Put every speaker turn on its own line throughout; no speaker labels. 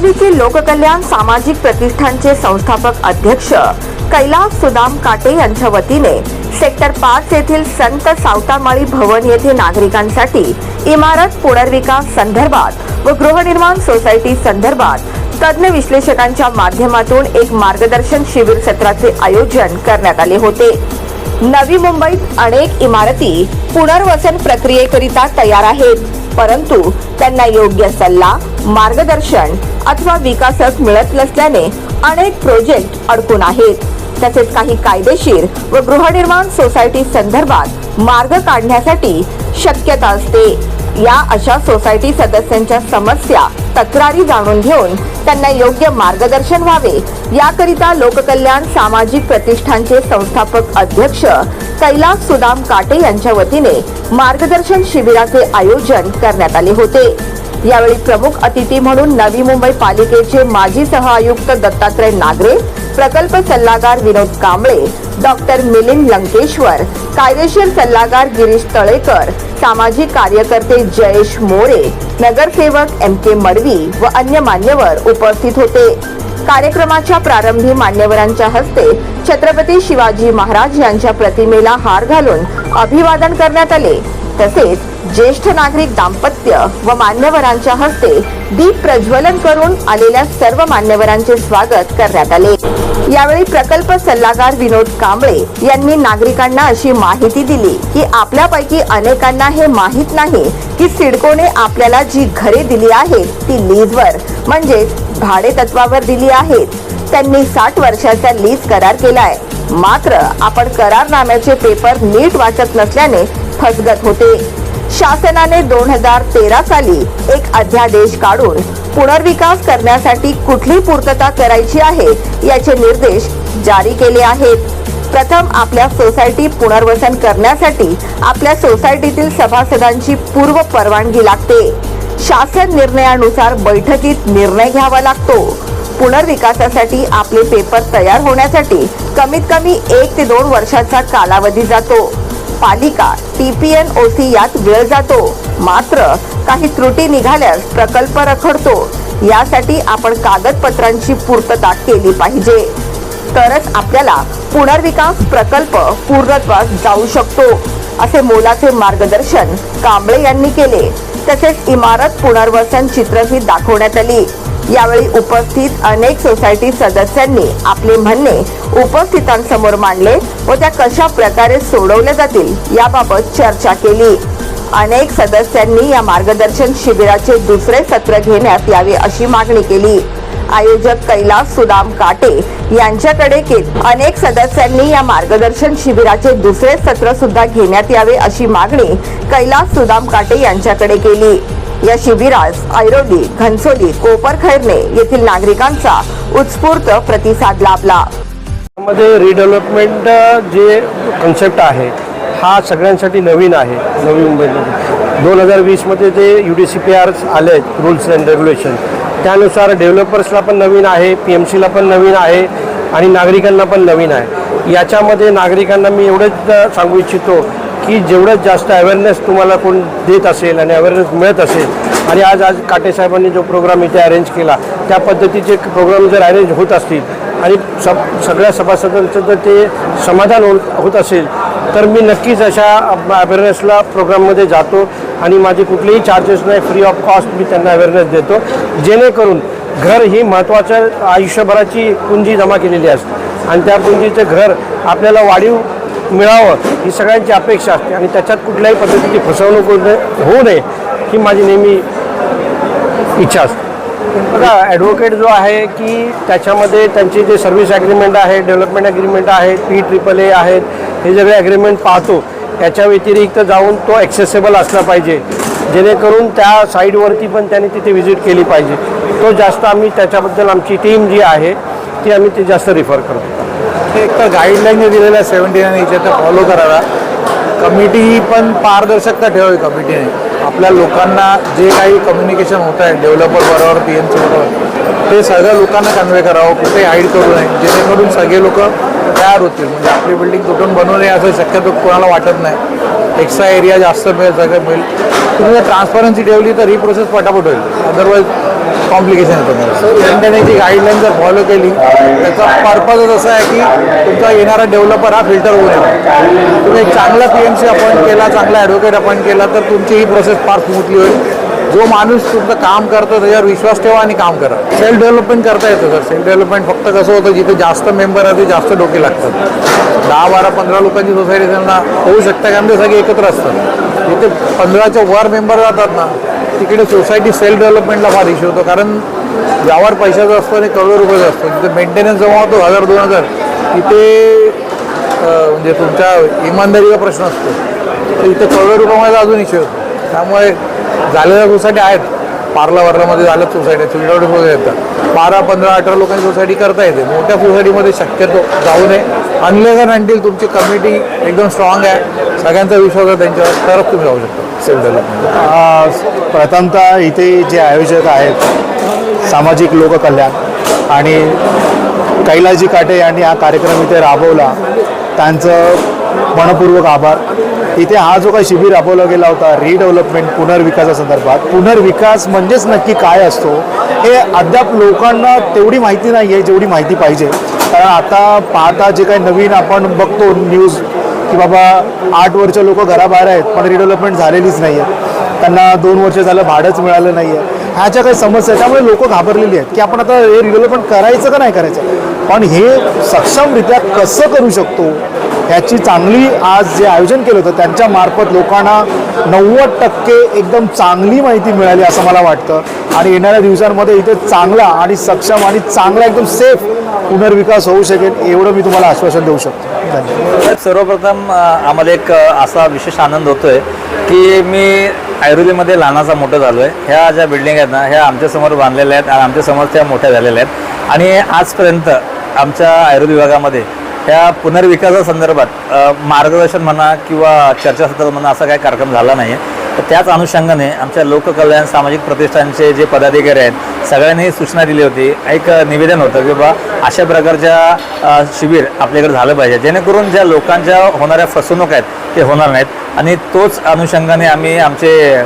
अभियांत्रिकी लोककल्याण सामाजिक प्रतिष्ठानचे संस्थापक अध्यक्ष कैलास सुदाम काटे यांच्या वतीने सेक्टर पाच येथील संत सावतामाळी भवन येथे नागरिकांसाठी इमारत पुनर्विकास संदर्भात व गृहनिर्माण सोसायटी संदर्भात तज्ज्ञ विश्लेषकांच्या माध्यमातून एक मार्गदर्शन शिबिर सत्राचे आयोजन करण्यात आले होते. नवी मुंबईत अनेक इमारती पुनर्वसन प्रक्रियेकरिता तयार आहेत. परंतु त्यांना योग्य सल्ला मार्गदर्शन अथवा विकासक मिळत नसल्याने अनेक प्रोजेक्ट अडकून आहेत. तसेच काही कायदेशीर व गृहनिर्माण सोसायटी संदर्भात मार्ग काढण्यासाठी शक्यता असते. या अशा सोसायटी सदस्यांच्या समस्या तक्रारी जाणून घेऊन त्यांना योग्य मार्गदर्शन व्हावे. याकरिता लोककल्याण सामाजिक प्रतिष्ठानचे संस्थापक अध्यक्ष कैलास सुदाम काटे यांच्या वतीने मार्गदर्शन शिबिराचे आयोजन करण्यात आले होते. यावेळी प्रमुख अतिथी म्हणून नवी मुंबई पालिकेचे माजी सहआयुक्त दत्तात्रय नागरे प्रकल्प सल्लागार विनोद कांबळे डॉक्टर मिलिंद लंकेश्वर कायदेशीर सल्लागार गिरीश तळेकर सामाजिक कार्यकर्ते जयेश मोरे नगरसेवक एम के मडवी व अन्य मान्यवर उपस्थित होते. कार्यक्रमाच्या प्रारंभी मान्यवरांच्या हस्ते छत्रपती शिवाजी महाराज यांच्या प्रतिमेला हार घालून अभिवादन करण्यात आले. तसेच ज्येष्ठ नागरिक दाम्पत्य व मान्यवरांच्या हस्ते दीप प्रज्वलन करून आलेल्या सर्व मान्यवरांचे स्वागत करण्यात आले. यावेळी प्रकल्प सल्लागार विनोद कांबळे यांनी नागरिकांना अशी माहिती दिली की आपल्यापैकी अनेकांना हे माहीत नाही की सिडकोने आपल्याला जी घरे दिली आहेत ती लीजवर म्हणजेच भाडे तत्वावर दिली आहेत. त्यांनी साठ वर्षाचा लीज करार केलाय. मात्र आपण करारनाम्याचे पेपर नीट वाचत नसल्याने फसगत होते. शासनाने दोन हजार तेरा साली एक अध्यादेश काढून पुनर्विकास करण्यासाठी कुठली पूर्तता करायची आहे याचे निर्देश जारी केले आहेत. प्रथम आपल्या सोसायटी पुनर्वसन करण्यासाठी आपल्या सोसायटीतील सभासदांची पूर्व परवानगी लागते. शासन निर्णयानुसार बैठकीत निर्णय घ्यावा लागतो. पुनर्विकासासाठी आपले पेपर तयार होण्यासाठी कमीत कमी एक ते दोन वर्षाचा कालावधी जातो. पालिका टीपीएन ओसी यात वेळ जातो. मात्र काही त्रुटी निघाल्यास प्रकल्प रखडतो. यासाठी आपण कागदपत्रांची पूर्तता केली पाहिजे. तरच आपल्याला पुनर्विकास प्रकल्प पूर्णत्वास जाऊ शकतो असे मोलाचे मार्गदर्शन कांबळे यांनी केले. तसेच इमारत पुनर्वसन चित्रही दाखवण्यात आली. यावेळी उपस्थित अनेक सोसायटी सदस्यांनी आपले म्हणणे उपस्थितांसमोर मांडले व त्या कशा प्रकारे सोडवल्या जातील याबाबत चर्चा केली. अनेक सदस्यांनी या मार्गदर्शन शिबिराचे दुसरे सत्र घेण्यात यावे अशी मागणी केली. आयोजक कैलास सुदाम काटे यांच्याकडे के अनेक सदस्यांनी या मार्गदर्शन शिबिराचे दुसरे सत्र सुद्धा घेण्यात यावे अशी मागणी कैलास सुदाम काटे यांच्याकडे केली. या शिबिरास ऐरोली घनसोली कोपरखैरणे येथील नागरिकांचा उत्स्फूर्त प्रतिसाद लाभला.
मध्ये रिडेव्हलपमेंट जे कन्सेप्ट आहे हा सगळ्यांसाठी नवीन आहे नवी मुंबईमध्ये. दोन हजार वीसमध्ये जे U D C P R आले आहेत रूल्स अँड रेग्युलेशन त्यानुसार डेव्हलपर्सला पण नवीन आहे पी एम सीला पण नवीन आहे आणि नागरिकांना पण नवीन आहे. याच्यामध्ये नागरिकांना मी एवढंच सांगू इच्छितो की जेवढं जास्त अवेअरनेस तुम्हाला कोण देत असेल आणि अवेअरनेस मिळत असेल आणि आज आज काटे साहेबांनी जो प्रोग्राम इथे अरेंज केला त्या पद्धतीचे प्रोग्राम जर अरेंज होत असतील आणि सब सगळ्या सभासदांचं जर ते समाधान होत होत असेल तर मी नक्कीच अशा अवेअरनेसला प्रोग्राममध्ये जातो आणि माझे कुठलेही चार्जेस नाही फ्री ऑफ कॉस्ट मी त्यांना अवेअरनेस देतो जेणेकरून घर ही महत्त्वाच्या आयुष्यभराची पुंजी जमा केलेली असते. आणि त्या पुंजीचं घर आपल्याला वाढीव मिळावं ही सगळ्यांची अपेक्षा असते आणि त्याच्यात कुठल्याही पद्धतीची फसवणूक होऊ नये- होऊ नये ही माझी नेहमी इच्छा असते. बघा ॲडव्होकेट जो आहे की त्याच्यामध्ये त्यांची जे सर्व्हिस ॲग्रीमेंट आहे डेव्हलपमेंट ॲग्रीमेंट आहे पी ट्रिपल ए आहेत हे सगळे ॲग्रीमेंट पाहतो याच्या व्यतिरिक्त जाऊन तो ॲक्सेसेबल असला पाहिजे. जेणेकरून त्या साईडवरती पण त्याने तिथे व्हिजिट केली पाहिजे. तो जास्त आम्ही त्याच्याबद्दल आमची टीम जी आहे ती आम्ही ती जास्त रिफर करतो.
एक तर गाईडलाईन जे दिलेल्या सेव्हन्टी नाईन याच्या त्या फॉलो कराव्या कमिटी पण पारदर्शकता ठेवावी कमिटीने आपल्या लोकांना जे काही कम्युनिकेशन होत आहे डेव्हलपर बरोबर पी एम सी बरोबर ते सगळ्या लोकांना कन्वे करावं कुठे हाईड करू नये. जेणेकरून सगळे लोक तयार होतील. म्हणजे आपली बिल्डिंग तुटून बनवू नये असं शक्यतो कोणाला वाटत नाही. एक्स्ट्रा एरिया जास्त मिळेल सगळं मिळेल. तुम्ही जर ट्रान्सपरन्सी ठेवली तर ही प्रोसेस पटापट होईल. अदरवाईज कॉम्प्लिकेशन येतं मेंटेनन्सची गाईडलाईन जर फॉलो केली त्याचा पर्पजच असा आहे की तुमचा येणारा डेव्हलपर हा फिल्टर होऊ नये. तुम्ही एक चांगला पी एम सी अपॉइंट केला चांगला ॲडव्होकेट अपॉइंट केला तर तुमची ही प्रोसेस फार स्मूथली होईल. जो माणूस तुमचं काम करतो त्याच्यावर विश्वास ठेवा आणि काम करा. सेल्फ डेव्हलपमेंट करता येतं सर सेल्फ डेव्हलपमेंट फक्त कसं होतं जिथे जास्त मेंबर आहे ते जास्त डोके लागतात. दहा बारा पंधरा लोकांची सोसायटी त्यांना होऊ शकतं कारण ते सगळे एकत्र असतात जिथे पंधराच्या वर मेंबर जातात ना तिकडे सोसायटी सेल्फ डेव्हलपमेंटला फार इश्यू होतो. कारण यावर पैशाचा असतो आणि करोडो रुपयाचा असतो तिथे मेंटेनन्स जमा होतो हजार दोन हजार. तिथे म्हणजे तुमच्या इमानदारीचा प्रश्न असतो. तर इथे करोडो रुपयामध्ये अजून इश्यू होतो. त्यामुळे झालेल्या सोसायटी आहेत. पार्ला वार्लामध्ये झालं सोसायटी चिल्ड्रन वगैरे येतात बारा पंधरा अठरा लोकांची सोसायटी करता येते. मोठ्या सोसायटीमध्ये शक्यतो जाऊ नये. अनलेस अँड अंटील तुमची कमिटी एकदम स्ट्रॉंग आहे सगळ्यांचा विश्वास आहे त्यांच्यावर तरच तुम्ही जाऊ शकता. सेल्फ डेव्हलपमेंट
प्रथमतः इथे जे आयोजक आहेत सामाजिक लोककल्याण आणि कैलाजी काटे यांनी हा कार्यक्रम इथे राबवला. त्यांचं मनपूर्वक आभार. इथे हा जो काही शिबिर राबवला गेला होता रिडेव्हलपमेंट पुनर्विकासासंदर्भात पुनर्विकास म्हणजेच नक्की काय असतो हे अद्याप लोकांना तेवढी माहिती नाही आहे जेवढी माहिती पाहिजे. कारण आता पाहता जे काही नवीन आपण बघतो न्यूज की बाबा आठ वर्ष लोक घराबाहेर आहेत पण रिडेव्हलपमेंट झालेलीच नाही आहे त्यांना दोन वर्ष झालं भाडंच मिळालं नाही आहे ह्याच्या काही समस्या आहेत त्यामुळे लोक घाबरलेली आहेत की आपण आता हे रिडेव्हलपमेंट करायचं का नाही करायचं? पण हे सक्षमरित्या कसं करू शकतो? ह्याची चांगली आज जे आयोजन केलं होतं त्यांच्या मार्फत लोकांना नव्वद टक्के एकदम चांगली माहिती मिळाली असं मला वाटतं. आणि येणाऱ्या दिवसांमध्ये इथे चांगला आणि सक्षम आणि चांगला एकदम सेफ पुनर्विकास होऊ शकेल एवढं मी तुम्हाला आश्वासन देऊ शकतो. धन्यवाद.
सर्वप्रथम आम्हाला एक असा विशेष आनंद होतोय की मी ऐरोलीमध्ये लहानाचा मोठं झालो आहे ह्या ज्या बिल्डिंग आहेत ना ह्या आमच्यासमोर बांधलेल्या आहेत आणि आमच्यासमोर त्या मोठ्या झालेल्या आहेत. आणि आजपर्यंत आमच्या ऐरोली विभागामध्ये ह्या पुनर्विकासासंदर्भात मार्गदर्शन म्हणा किंवा चर्चासत्र म्हणा असा काही कार्यक्रम झाला नाही आहे तर त्याच अनुषंगाने आमच्या लोककल्याण सामाजिक प्रतिष्ठानचे जे पदाधिकारी आहेत सगळ्यांनी सूचना दिली होती. एक निवेदन होतं की बा अशा प्रकारच्या शिबिर आपल्याकडे झालं पाहिजे. जेणेकरून ज्या लोकांच्या होणाऱ्या फसवणूक आहेत ते होणार नाहीत. आणि तोच अनुषंगाने आम्ही आमचे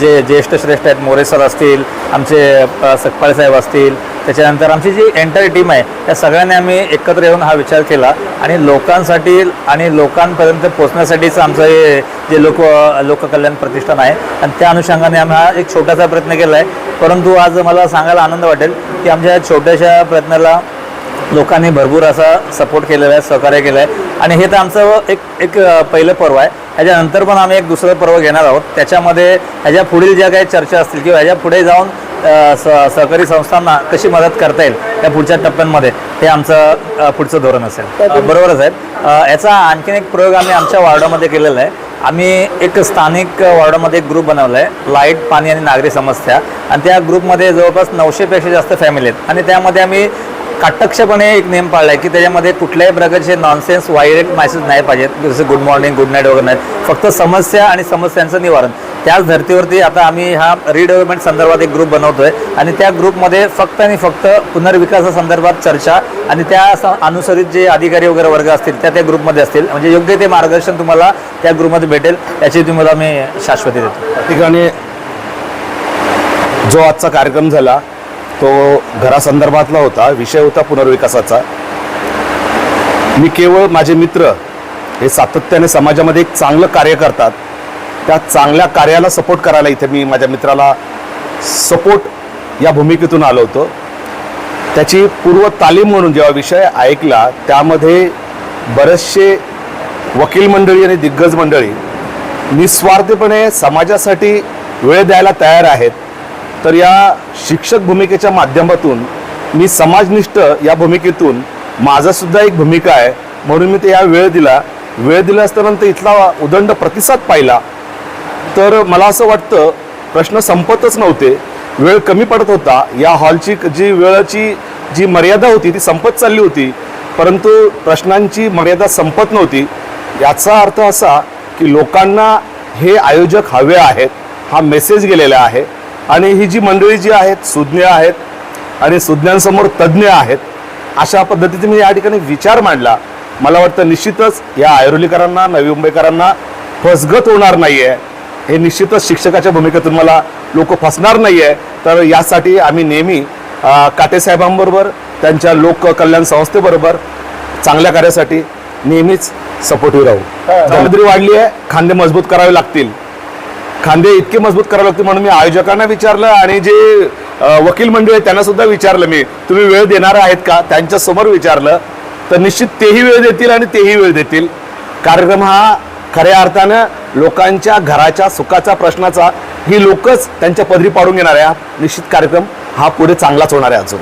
जे ज्येष्ठ श्रेष्ठ आहेत मोरे सर असतील आमचे सकपाळे साहेब असतील त्याच्यानंतर आमची जी एंटायर टीम आहे त्या सगळ्यांनी आम्ही एकत्र येऊन हा विचार केला. आणि लोकांसाठी आणि लोकांपर्यंत पोचण्यासाठीचं आमचं हे जे लोक लोककल्याण प्रतिष्ठान आहे आणि त्या अनुषंगाने आम्ही हा एक छोटासा प्रयत्न केला आहे परंतु आज मला सांगायला आनंद वाटेल की आमच्या या छोट्याशा प्रयत्नाला लोकांनी भरपूर असा सपोर्ट केलेला आहे सहकार्य केलं आहे. आणि हे तर आमचं एक एक पहिलं पर्व आहे. ह्याच्यानंतर पण आम्ही एक दुसरं पर्व घेणार आहोत. त्याच्यामध्ये ह्याच्या पुढील ज्या काही चर्चा असतील किंवा ह्याच्या पुढे जाऊन सहकारी संस्थांना कशी मदत करता येईल त्या पुढच्या टप्प्यांमध्ये हे आमचं पुढचं धोरण असेल. बरोबरच आहे. याचा आणखीन एक प्रयोग आम्ही आमच्या वॉर्डामध्ये केलेला आहे. आम्ही एक स्थानिक वॉर्डामध्ये एक ग्रुप बनवला आहे लाइट पाणी आणि नागरी समस्या. आणि त्या ग्रुपमध्ये जवळपास नऊशेपेक्षा जास्त फॅमिली आहेत. आणि त्यामध्ये आम्ही काटक्षपणे एक नियम पाळला आहे की त्याच्यामध्ये कुठल्याही प्रकारचे नॉनसेन्स वायरेट मॅसेज नाही पाहिजेत. जसं गुड मॉर्निंग गुड नाईट वगैरे नाहीत फक्त समस्या आणि समस्यांचं निवारण. त्याच धर्तीवरती आता आम्ही हा रिडेव्हलपमेंट संदर्भात एक ग्रुप बनवतोय. आणि त्या ग्रुपमध्ये फक्त आणि फक्त पुनर्विकासासंदर्भात चर्चा आणि त्या अनुसरित जे अधिकारी वगैरे वर्ग असतील त्या त्या ग्रुपमध्ये असतील. म्हणजे योग्य ते मार्गदर्शन तुम्हाला त्या ग्रुपमध्ये भेटेल याची तुम्हाला मी शाश्वती देतो.
ठिकाणी जो आजचा कार्यक्रम झाला तो घरासंदर्भातला होता विषय होता पुनर्विकासाचा. मी केवळ माझे मित्र हे सातत्याने समाजामध्ये एक चांगलं कार्य करतात. त्या चांगल्या कार्याला सपोर्ट करायला इथे मी माझ्या मित्राला सपोर्ट या भूमिकेतून आलो होतो. त्याची पूर्व तालीम म्हणून जेव्हा विषय ऐकला त्यामध्ये बरेचसे वकील मंडळी आणि दिग्गज मंडळी निस्वार्थीपणे समाजासाठी वेळ द्यायला तयार आहेत. तर या शिक्षक भूमिकेच्या माध्यमातून मी समाजनिष्ठ या भूमिकेतून माझासुद्धा एक भूमिका आहे. म्हणून मी ते या वेळ दिला. वेळ दिला असताना इथला उदंड प्रतिसाद पाहिला. तर मला असं वाटतं प्रश्न संपतच नव्हते. वेळ कमी पडत होता. या हॉलची जी वेळाची जी मर्यादा होती ती संपत चालली होती. परंतु प्रश्नांची मर्यादा संपत नव्हती. याचा अर्थ असा की लोकांना हे आयोजक हवे आहेत हा मेसेज गेलेला आहे. आणि ही जी मंडळी जी आहेत सुज्ञ आहेत आणि सुज्ञांसमोर तज्ज्ञ आहेत अशा पद्धतीने मी या ठिकाणी विचार मांडला. मला वाटतं निश्चितच या ऐरोलीकरांना नवी मुंबईकरांना फसगत होणार नाही आहे हे निश्चितच शिक्षकाच्या भूमिकेतून मला लोक फसणार नाही आहे तर यासाठी आम्ही नेहमी काटेसाहेबांबरोबर त्यांच्या लोक कल्याण संस्थेबरोबर चांगल्या कार्यासाठी नेहमीच सपोर्टिव्ह राहू. जबाबदारी वाढली आहे खांदे मजबूत करावे लागतील. खांदे इतके मजबूत करावे लागतील म्हणून मी आयोजकांना विचारलं आणि जे वकील मंडळी आहे त्यांना सुद्धा विचारलं मी तुम्ही वेळ देणार आहेत का? त्यांच्यासमोर विचारलं. तर निश्चित तेही वेळ देतील आणि तेही वेळ देतील. कार्यक्रम हा खऱ्या अर्थानं लोकांच्या घराच्या सुखाचा प्रश्नाचा ही लोकच त्यांच्या पदरी पाडून घेणाऱ्या निश्चित कार्यक्रम हा पुढे चांगलाच होणार आहे अजून.